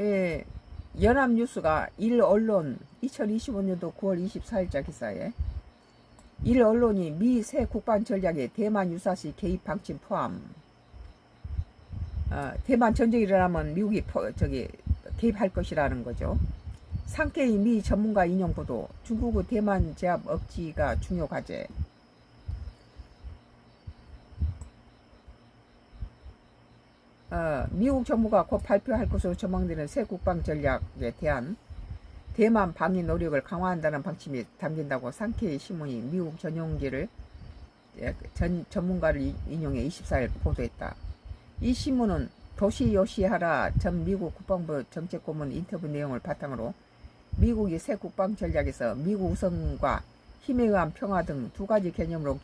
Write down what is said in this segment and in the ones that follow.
예, 연합뉴스가 일언론 2025년도 9월 24일자 기사에 일언론이 미 새 국방 전략에 대만 유사시 개입 방침 포함. 어, 대만 전쟁이 일어나면 미국이 포- 저기 개입할 것이라는 거죠. 상케이 미 전문가 인용 보도 중국의 대만 제압 억지가 중요 과제. 미국 정부가 곧 발표할 것으로 전망되는 새 국방 전략에 대한 대만 방위 노력을 강화한다는 방침이 담긴다고 상케이 신문이 미국 전용기를 예, 전 전문가를 이- 인용해 24일 보도했다. 이 신문은 도시 요시하라 전 미국 국방부 정책고문 인터뷰 내용을 바탕으로 미국이 새 국방 전략에서 미국 우선과 힘에 의한 평화 등 두 가지 개념으로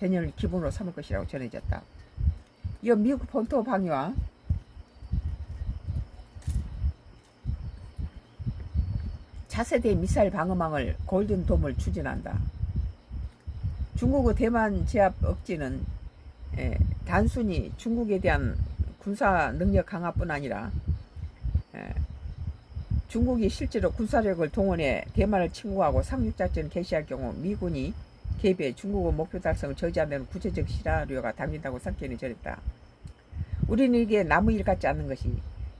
개념을 기본으로 삼을 것이라고 전해졌다. 이어 미국 본토 방위와 차세대 미사일 방어망을 골든돔을 추진한다. 중국의 대만 제압 억지는 예, 단순히 중국에 대한 군사 능력 강화뿐 아니라 예, 중국이 실제로 군사력을 동원해 대만을 침공하고 상륙작전을 개시할 경우 미군이 개입해 중국의 목표 달성을 저지하는 구체적 시나리오가 담긴다고 상견이 전했다. 우리는 이게 나무 일 같지 않는 것이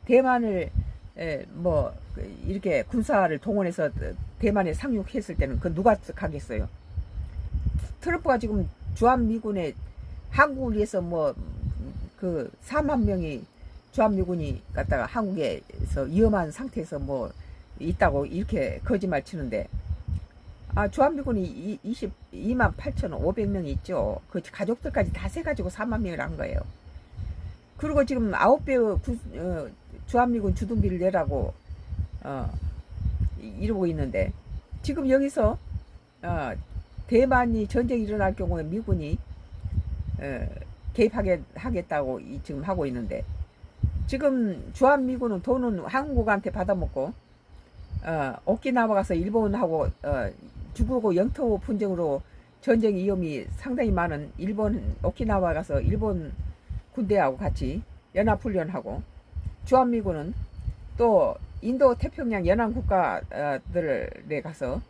대만을 에, 뭐 그, 이렇게 군사를 동원해서 대만에 상륙했을 때는 그 누가 가겠어요? 트럼프가 지금 주한 미군에 한국을 위해서 뭐 그 4만 명이 주한 미군이 갔다가 한국에서 위험한 상태에서 뭐 있다고 이렇게 거짓말 치는데 아 주한 미군이 22만 8,500명이 있죠. 그 가족들까지 다 세가지고 4만 명을 한 거예요. 그리고 지금 아홉 배 어, 주한미군 주둔비를 내라고 어, 이- 이러고 있는데 지금 여기서 어, 대만이 전쟁이 일어날 경우에 미군이 어, 개입하게 하겠다고 이- 지금 하고 있는데 지금 주한미군은 돈은 한국한테 받아먹고 어, 오키나와 가서 일본하고 어, 중국하고 영토 분쟁으로 전쟁 위험이 상당히 많은 일본 오키나와 가서 일본 군대하고 같이 연합훈련하고 주한미군은 또 인도 태평양 연안 국가들에 가서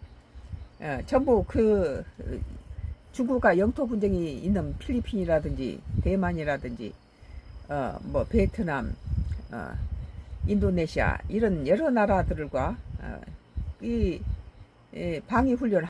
어, 전부 그 어, 중국과 영토 분쟁이 있는 필리핀이라든지 대만이라든지 어, 뭐 베트남, 어, 인도네시아 이런 여러 나라들과 이 방위 훈련